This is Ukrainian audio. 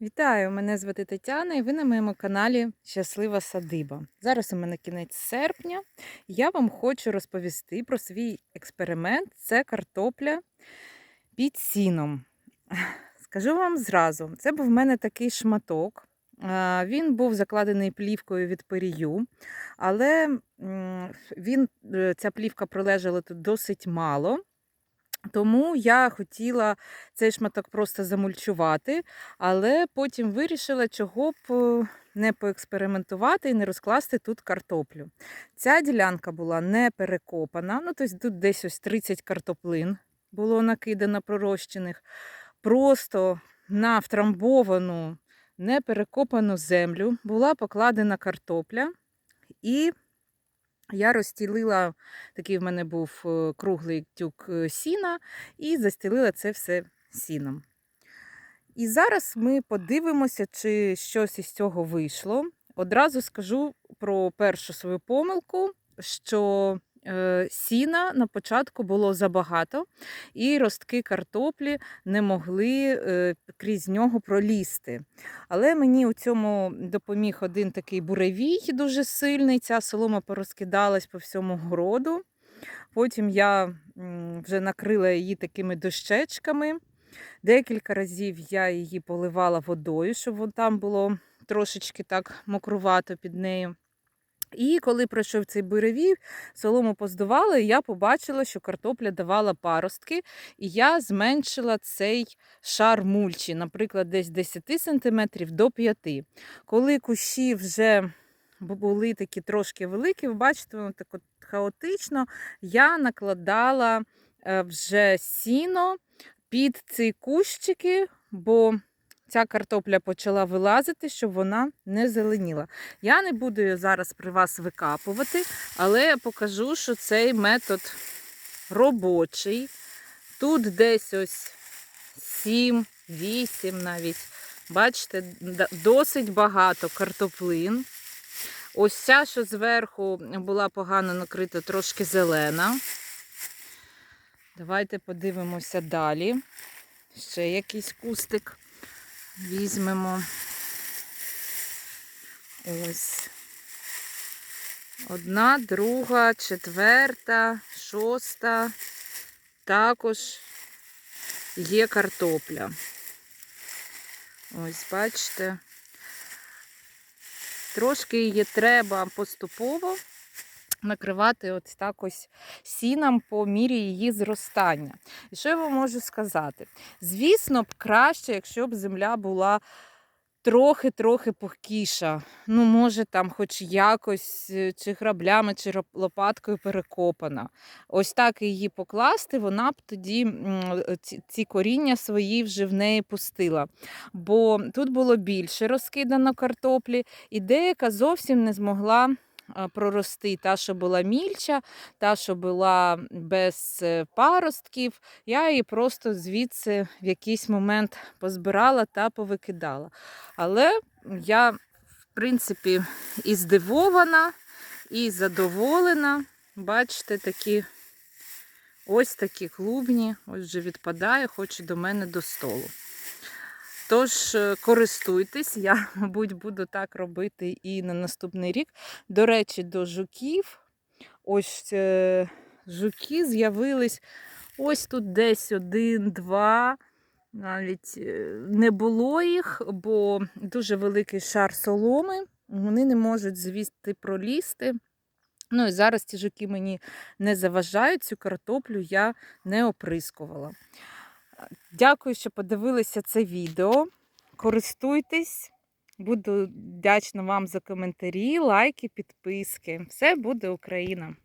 Вітаю! Мене звати Тетяна і ви на моєму каналі Щаслива Садиба. Зараз у мене кінець серпня. Я вам хочу розповісти про свій експеримент. Це картопля під сіном. Скажу вам зразу, це був в мене такий шматок. Він був закладений плівкою від перію, але він, е, ця плівка пролежала тут досить мало. Тому я хотіла цей шматок просто замульчувати, але потім вирішила, чого б е, не поекспериментувати і не розкласти тут картоплю. Ця ділянка була не перекопана, ну тобто тут десь ось 30 картоплин було накидано пророщених. Просто на втрамбовану, не перекопану землю була покладена картопля. І я розстілила, такий в мене був е, круглий тюк е, сіна, і застілила це все сіном. І зараз ми подивимося, чи щось із цього вийшло. Одразу скажу про першу свою помилку, що сіна на початку було забагато, і ростки картоплі не могли е, крізь нього пролізти. Але мені у цьому допоміг один такий буревій дуже сильний. Ця солома порозкидалась по всьому городу. Потім я вже накрила її такими дощечками. Декілька разів я її поливала водою, щоб там було трошечки так мокрувато під нею. І коли пройшов цей буревій, солому поздувала, і я побачила, що картопля давала паростки, і я зменшила цей шар мульчі, наприклад, десь 10 см до 5 Коли кущі вже були такі трошки великі, ви бачите, воно так от хаотично, я накладала е, вже сіно під ці кущики, бо ця картопля почала вилазити, щоб вона не зеленіла. Я не буду її зараз при вас викапувати, але я покажу, що цей метод робочий. Тут десь ось 7, 8 навіть. Бачите, досить багато картоплин. Ось ця, що зверху була погано накрита, трошки зелена. Давайте подивимося далі. Ще якийсь кустик візьмемо. Ось. Одна, друга, четверта, шоста. Також є картопля. Ось, бачите. Трошки її треба поступово накривати от так ось сіном по мірі її зростання. І що я вам можу сказати? Звісно б, краще, якщо б земля була трохи-трохи пухкіша. Ну, може, там хоч якось е, чи граблями, чи лопаткою перекопана. Ось так її покласти, вона б тоді ці, ці коріння свої вже в неї пустила. Бо тут було більше розкидано картоплі, і деяка зовсім не змогла прорости. Та, що була мільча, та, що була без е, паростків, я її просто звідси в якийсь момент позбирала та повикидала. Але я, в принципі, і здивована, і задоволена. Бачите, такі ось такі клубні, ось вже відпадає, хоче до мене до столу. Тож е, користуйтесь, я, мабуть, буду так робити і на наступний рік. До речі, до жуків. Ось е, жуки з'явились ось тут десь один-два. Навіть е, не було їх, бо дуже великий шар соломи. Вони не можуть звідти пролізти. Ну і зараз ці жуки мені не заважають, цю картоплю я не оприскувала. Дякую, що подивилися це відео. Користуйтесь. Буду вдячна вам за коментарі, лайки, підписки. Все буде Україна!